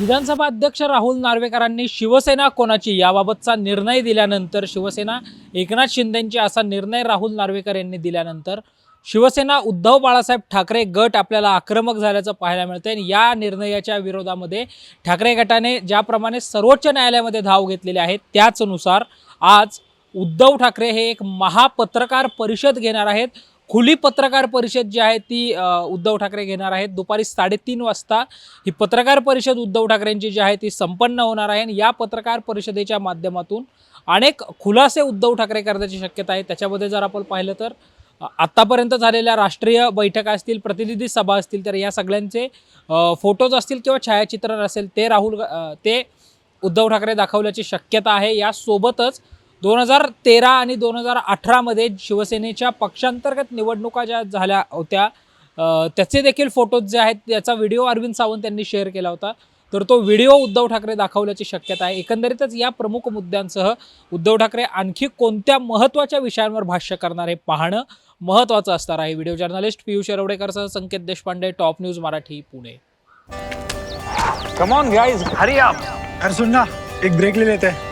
विधानसभा अध्यक्ष राहुल नार्वेकरांनी शिवसेना कोणाची याबाबतचा निर्णय दिल्यानंतर शिवसेना एकनाथ शिंदेंची असा निर्णय राहुल नार्वेकर यांनी दिल्यानंतर शिवसेना उद्धव बाळासाहेब ठाकरे गट आपल्याला आक्रमक झाल्याचं पाहायला मिळतं आणि या निर्णयाच्या विरोधामध्ये ठाकरे गटाने ज्याप्रमाणे सर्वोच्च न्यायालयामध्ये धाव घेतलेली आहे त्याचनुसार आज उद्धव ठाकरे हे एक महापत्रकार परिषद घेणार आहेत. खुली पत्रकार परिषद जी आहे ती उद्धव ठाकरे घेणार आहेत. दुपारी साडेतीन वाजता ही पत्रकार परिषद उद्धव ठाकरेंची जी आहे ती संपन्न होणार आहे आणि या पत्रकार परिषदेच्या माध्यमातून अनेक खुलासे उद्धव ठाकरे करण्याची शक्यता आहे. त्याच्यामध्ये जर आपण पाहिलं तर आत्तापर्यंत झालेल्या राष्ट्रीय बैठका असतील प्रतिनिधी सभा असतील तर या सगळ्यांचे फोटोज असतील किंवा छायाचित्रण असेल ते राहुल ते उद्धव ठाकरे दाखवल्याची शक्यता आहे. यासोबतच दोन हजार तेरा आणि दोन हजार अठरामध्ये शिवसेनेच्या पक्षांतर्गत निवडणुका ज्या झाल्या होत्या त्याचे देखील फोटोज जे आहेत त्याचा व्हिडिओ अरविंद सावंत यांनी शेअर केला होता. तर तो व्हिडिओ उद्धव ठाकरे दाखवल्याची शक्यता आहे. एकंदरीतच या प्रमुख मुद्द्यांसह उद्धव ठाकरे आणखी कोणत्या महत्त्वाच्या विषयांवर भाष्य करणार हे पाहणं महत्त्वाचं असणार आहे. Video journalist Piyush येरवडेकरसह Sanket Deshpande top news Marathi Pune. Come on guys Hari आप अरे सुन ना एक ब्रेक ले लेते हैं.